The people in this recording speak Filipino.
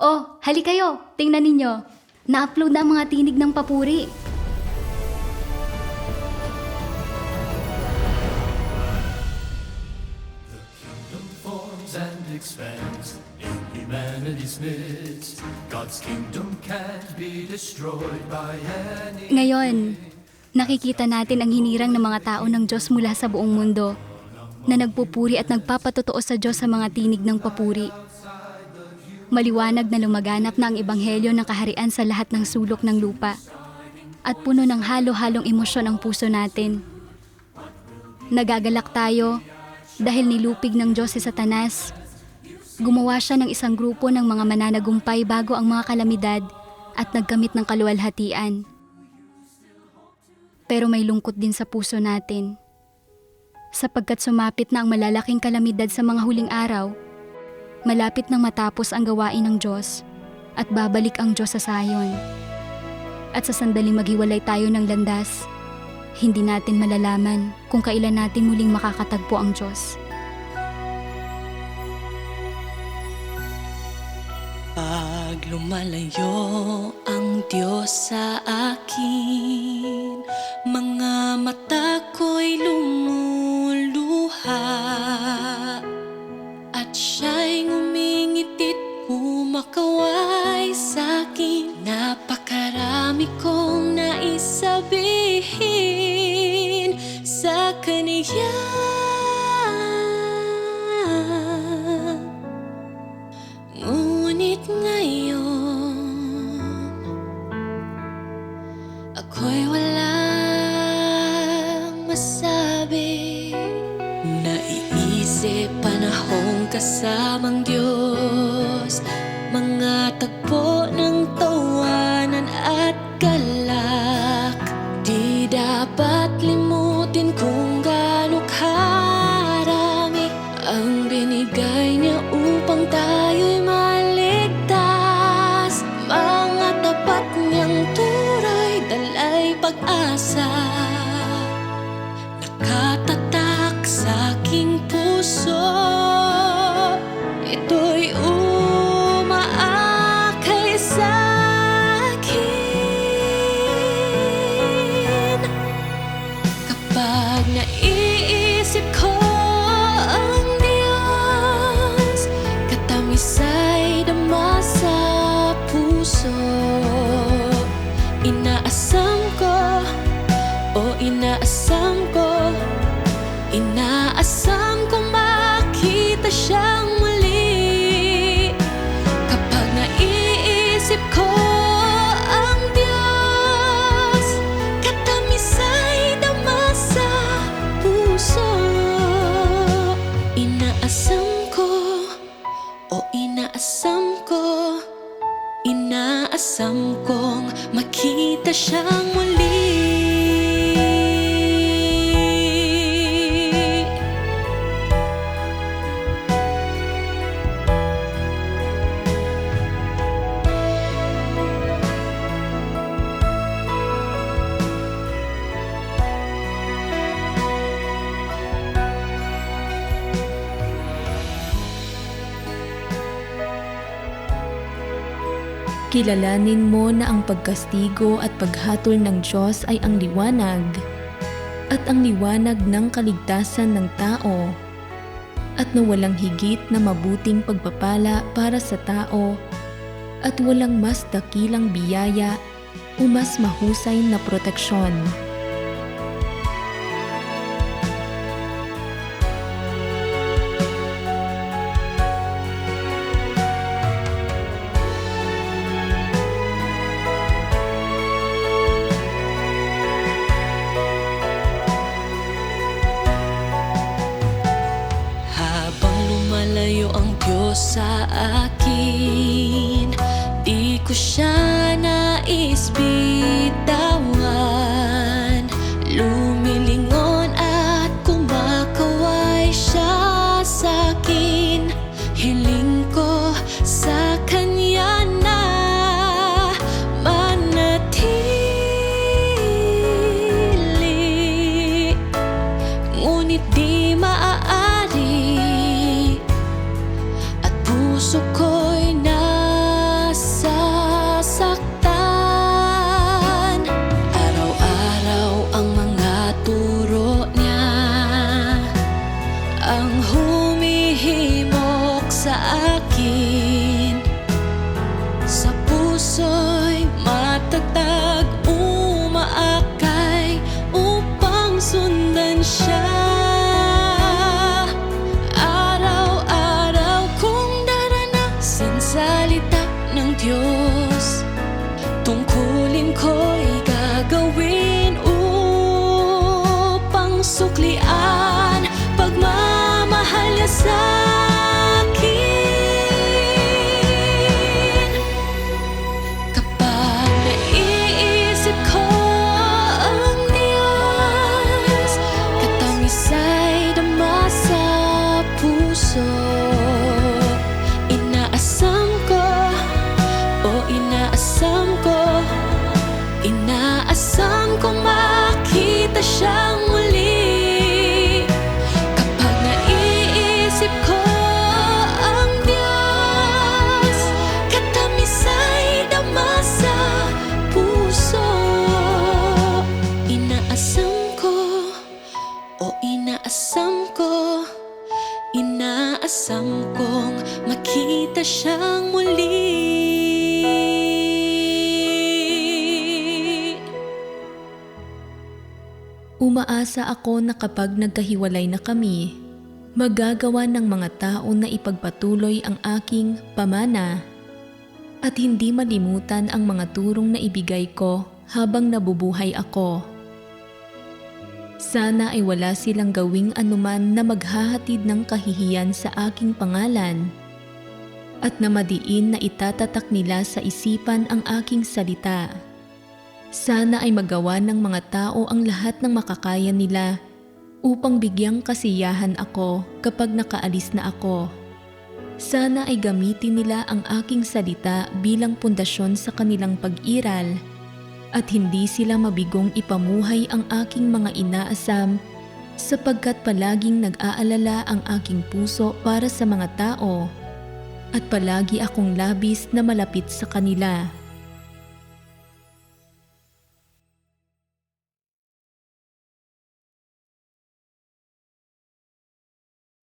Oh, hali kayo. Tingnan ninyo. Na-upload na ang mga tinig ng papuri. forms and expands in humanity's midst. God's kingdom can't be destroyed by any. Ngayon, nakikita natin ang hinirang ng mga tao ng Diyos mula sa buong mundo na nagpupuri at nagpapatotoo sa Diyos sa mga tinig ng papuri. Maliwanag na lumaganap na ang ebanghelyo ng kaharian sa lahat ng sulok ng lupa at puno ng halo-halong emosyon ang puso natin. Nagagalak tayo dahil nilupig ng Diyos si Satanas. Gumawa siya ng isang grupo ng mga mananagumpay bago ang mga kalamidad at nagkamit ng kaluwalhatian. Pero may lungkot din sa puso natin. Sapagkat sumapit na ang malalaking kalamidad sa mga huling araw, malapit nang matapos ang gawain ng Diyos at babalik ang Diyos sa sayon. At sa sandaling maghiwalay tayo ng landas, hindi natin malalaman kung kailan natin muling makakatagpo ang Diyos. Pag lumalayo ang Diyos sa akin, mga mata ko'y lumuluha. Naiisip panahong kasamang Diyos Mga tagpo Kilalanin mo na ang pagkastigo at paghatol ng Diyos ay ang liwanag at ang liwanag ng kaligtasan ng tao at na walang higit na mabuting pagpapala para sa tao at walang mas dakilang biyaya o mas mahusay na proteksyon. kita Diyos Tungkulin ko'y gagawin upang suklian Pagmamahal niya sa siyang muli. Kapag naiisip ko ang Diyos Katamis ay dama puso. Inaasam ko, o inaasam ko Inaasam kong makita siyang muli Umaasa ako na kapag nagkahiwalay na kami, magagawa ng mga tao na ipagpatuloy ang aking pamana at hindi malimutan ang mga turong na ibigay ko habang nabubuhay ako. Sana ay wala silang gawing anuman na maghahatid ng kahihiyan sa aking pangalan at na madiin na itatatak nila sa isipan ang aking salita. Sana ay magawa ng mga tao ang lahat ng makakaya nila upang bigyang kasiyahan ako kapag nakaalis na ako. Sana ay gamitin nila ang aking salita bilang pundasyon sa kanilang pag-iral at hindi sila mabigong ipamuhay ang aking mga inaasam sapagkat palaging nag-aalala ang aking puso para sa mga tao at palagi akong labis na malapit sa kanila.